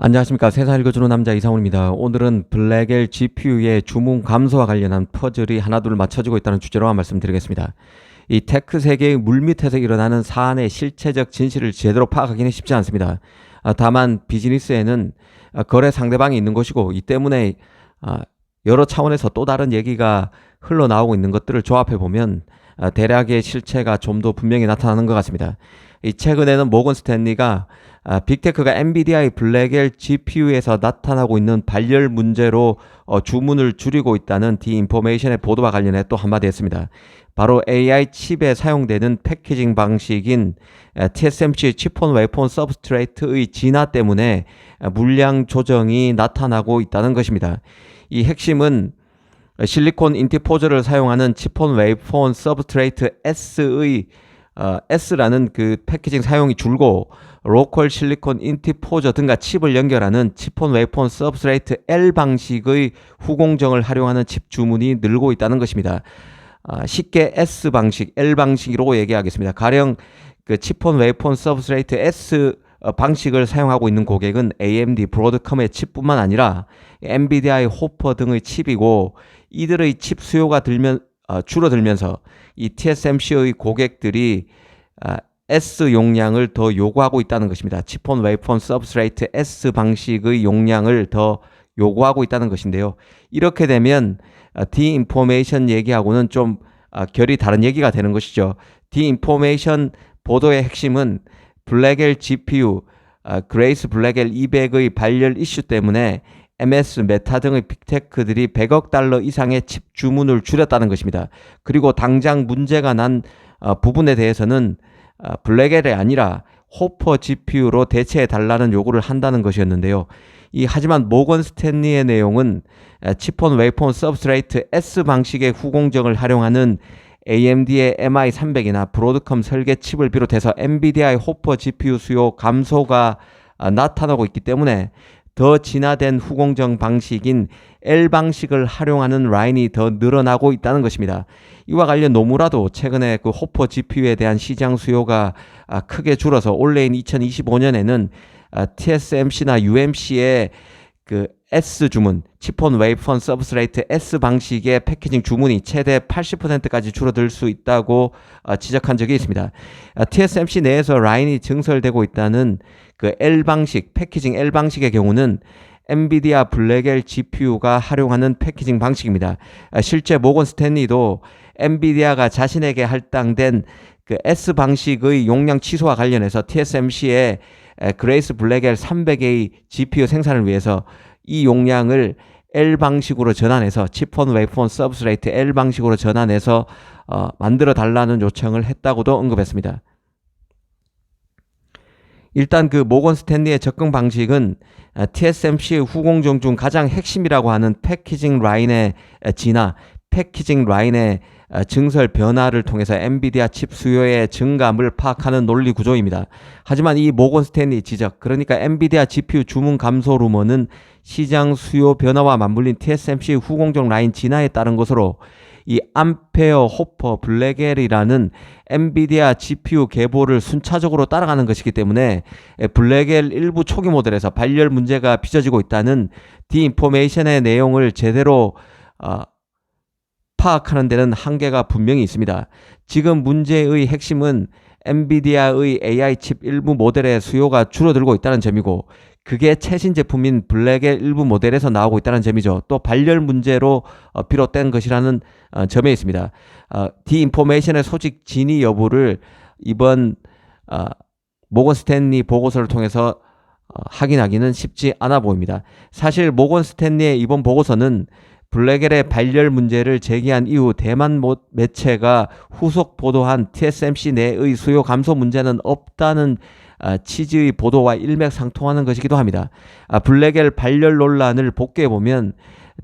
안녕하십니까 세상 읽어주는 남자 이상훈입니다. 오늘은 블랙엘 GPU의 주문 감소와 관련한 퍼즐이 하나둘 맞춰지고 있다는 주제로 한 말씀 드리겠습니다. 이 테크 세계의 물밑에서 일어나는 사안의 실체적 진실을 제대로 파악하기는 쉽지 않습니다. 아, 다만 비즈니스에는 아, 거래 상대방이 있는 것이고 이 때문에 아, 여러 차원에서 또 다른 얘기가 흘러나오고 있는 것들을 조합해 보면 대략의 실체가 좀 더 분명히 나타나는 것 같습니다. 이 최근에는 모건 스탠리가 아, 빅테크가 엔비디아의 블랙엘 GPU에서 나타나고 있는 발열 문제로 어, 주문을 줄이고 있다는 디인포메이션의 보도와 관련해 또 한마디 했습니다. 바로 AI 칩에 사용되는 패키징 방식인 TSMC 치폰 웨폰 서브스트레이트의 진화 때문에 물량 조정이 나타나고 있다는 것입니다. 이 핵심은 실리콘 인티포저를 사용하는 치폰 웨이폰 서브스트레이트 S의 어, S라는 그 패키징 사용이 줄고 로컬 실리콘 인티포저 등과 칩을 연결하는 치폰 웨이폰 서브스트레이트 L 방식의 후공정을 활용하는 칩 주문이 늘고 있다는 것입니다. 아, 쉽게 S 방식, L 방식으로 얘기하겠습니다. 가령 그 치폰 웨이폰 서브스트레이트 S 어, 방식을 사용하고 있는 고객은 AMD, 브로드컴의 칩뿐만 아니라 엔비디아의 호퍼 등의 칩이고 이들의 칩 수요가 들면 어, 줄어들면서 이 TSMC의 고객들이 아, S 용량을 더 요구하고 있다는 것입니다. 치폰 웨이폰 서브스트레이트 S 방식의 용량을 더 요구하고 있다는 것인데요. 이렇게 되면 디인포메이션 얘기하고는 좀 아, 결이 다른 얘기가 되는 것이죠. 디인포메이션 보도의 핵심은 블랙엘 GPU, 그레이스 블랙엘 200의 발열 이슈 때문에 MS, 메타 등의 빅테크들이 100억 달러 이상의 칩 주문을 줄였다는 것입니다. 그리고 당장 문제가 난 어, 부분에 대해서는 어, 블랙엘이 아니라 호퍼 GPU로 대체해 달라는 요구를 한다는 것이었는데요. 이 하지만 모건 스탠리의 내용은 치폰 웨이폰 서브스트레이트 S 방식의 후공정을 활용하는 AMD의 MI300이나 브로드컴 설계 칩을 비롯해서 엔비디아의 호퍼 GPU 수요 감소가 어, 나타나고 있기 때문에 더 진화된 후공정 방식인 L 방식을 활용하는 라인이 더 늘어나고 있다는 것입니다. 이와 관련 노무라도 최근에 그 호퍼 GPU에 대한 시장 수요가 아, 크게 줄어서 올해인 2025년에는 아, TSMC나 UMC의 그 S 주문, 치폰 웨이폰 서브스트레이트 S 방식의 패키징 주문이 최대 80%까지 줄어들 수 있다고 아, 지적한 적이 있습니다. TSMC 내에서 라인이 증설되고 있다는 그 L 방식, 패키징 L 방식의 경우는 엔비디아 블랙엘 GPU가 활용하는 패키징 방식입니다. 아, 실제 모건 스탠리도 엔비디아가 자신에게 할당된 그 S 방식의 용량 취소와 관련해서 TSMC의 그레이스 블랙엘 300A GPU 생산을 위해서 이 용량을 L 방식으로 전환해서 치폰 웨이폰 서브스트레이트 L 방식으로 전환해서 어, 만들어 달라는 요청을 했다고도 언급했습니다. 일단 그 모건 스탠리의 접근 방식은 TSMC의 후공정 중 가장 핵심이라고 하는 패키징 라인의 진화, 패키징 라인의 증설 변화를 통해서 엔비디아 칩 수요의 증감을 파악하는 논리 구조입니다. 하지만 이 모건 스탠리 지적, 그러니까 엔비디아 GPU 주문 감소 루머는 시장 수요 변화와 맞물린 TSMC 후공정 라인 진화에 따른 것으로 이 암페어, 호퍼, 블랙엘이라는 엔비디아 GPU 계보를 순차적으로 따라가는 것이기 때문에 블랙엘 일부 초기 모델에서 발열 문제가 빚어지고 있다는 디인포메이션의 내용을 제대로 어, 파악하는 데는 한계가 분명히 있습니다. 지금 문제의 핵심은 엔비디아의 AI 칩 일부 모델의 수요가 줄어들고 있다는 점이고 그게 최신 제품인 블랙의 일부 모델에서 나오고 있다는 점이죠. 또 발열 문제로 어, 비롯된 것이라는 어, 점에 있습니다. 어, 디인포메이션의 소식 진위 여부를 이번 어, 모건 스탠리 보고서를 통해서 어, 확인하기는 쉽지 않아 보입니다. 사실 모건 스탠리의 이번 보고서는 블랙엘의 발열 문제를 제기한 이후 대만 매체가 후속 보도한 TSMC 내의 수요 감소 문제는 없다는 아, 치즈의 보도와 일맥상통하는 것이기도 합니다. 아, 블랙엘 발열 논란을 복귀해 보면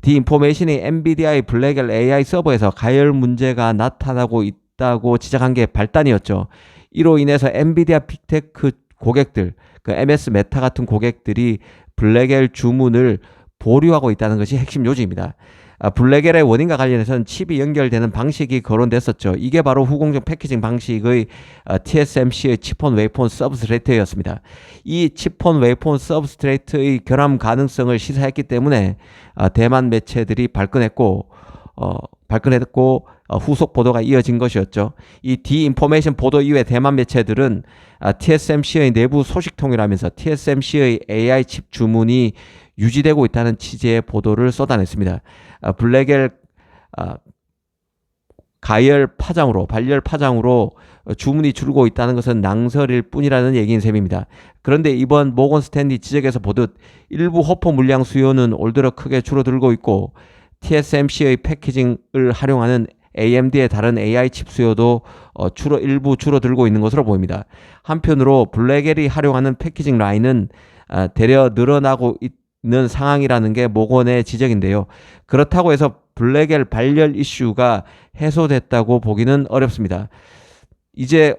디인포메이션이 엔비디아의 블랙엘 AI 서버에서 가열 문제가 나타나고 있다고 지적한 게 발단이었죠. 이로 인해서 엔비디아 빅테크 고객들, 그 MS 메타 같은 고객들이 블랙엘 주문을 보류하고 있다는 것이 핵심 요지입니다. 아, 블랙엘의 원인과 관련해서는 칩이 연결되는 방식이 거론됐었죠. 이게 바로 후공정 패키징 방식의 어, TSMC의 칩온 웨이폰 서브스트레이트였습니다. 이 칩온 웨이폰 서브스트레이트의 결함 가능성을 시사했기 때문에 아, 대만 매체들이 발끈했고 어, 발끈했고 어, 후속 보도가 이어진 것이었죠. 이 디인포메이션 보도 이후에 대만 매체들은 아, TSMC의 내부 소식통이라면서 TSMC의 AI 칩 주문이 유지되고 있다는 취지의 보도를 쏟아냈습니다. 아, 블랙엘 아, 가열 파장으로 발열 파장으로 어, 주문이 줄고 있다는 것은 낭설일 뿐이라는 얘기인 셈입니다. 그런데 이번 모건 스탠리 지적에서 보듯 일부 호포 물량 수요는 올 들어 크게 줄어들고 있고 TSMC의 패키징을 활용하는 AMD의 다른 AI 칩 수요도 어, 줄어 일부 줄어들고 있는 것으로 보입니다. 한편으로 블랙엘이 활용하는 패키징 라인은 아, 대려 늘어나고 있는 상황이라는 게 모건의 지적인데요. 그렇다고 해서 블랙엘 발열 이슈가 해소됐다고 보기는 어렵습니다. 이제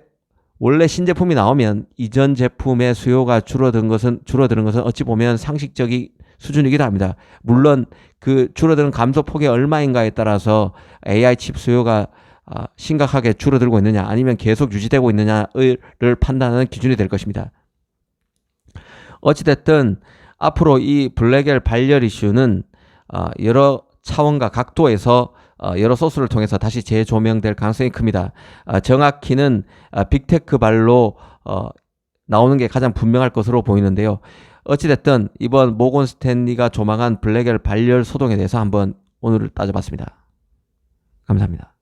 원래 신제품이 나오면 이전 제품의 수요가 줄어든 것은 줄어드는 것은 어찌 보면 상식적인 수준이기도 합니다. 물론 그 줄어드는 감소 폭이 얼마인가에 따라서 AI 칩 수요가 아, 심각하게 줄어들고 있느냐 아니면 계속 유지되고 있느냐를 판단하는 기준이 될 것입니다. 어찌됐든 앞으로 이 블랙엘 발열 이슈는 아, 여러 차원과 각도에서 어, 여러 소스를 통해서 다시 재조명될 가능성이 큽니다. 아, 정확히는 아, 빅테크 발로 어, 나오는 게 가장 분명할 것으로 보이는데요. 어찌됐든 이번 모건 스탠리가 조망한 블랙엘 발열 소동에 대해서 한번 오늘 따져봤습니다. 감사합니다.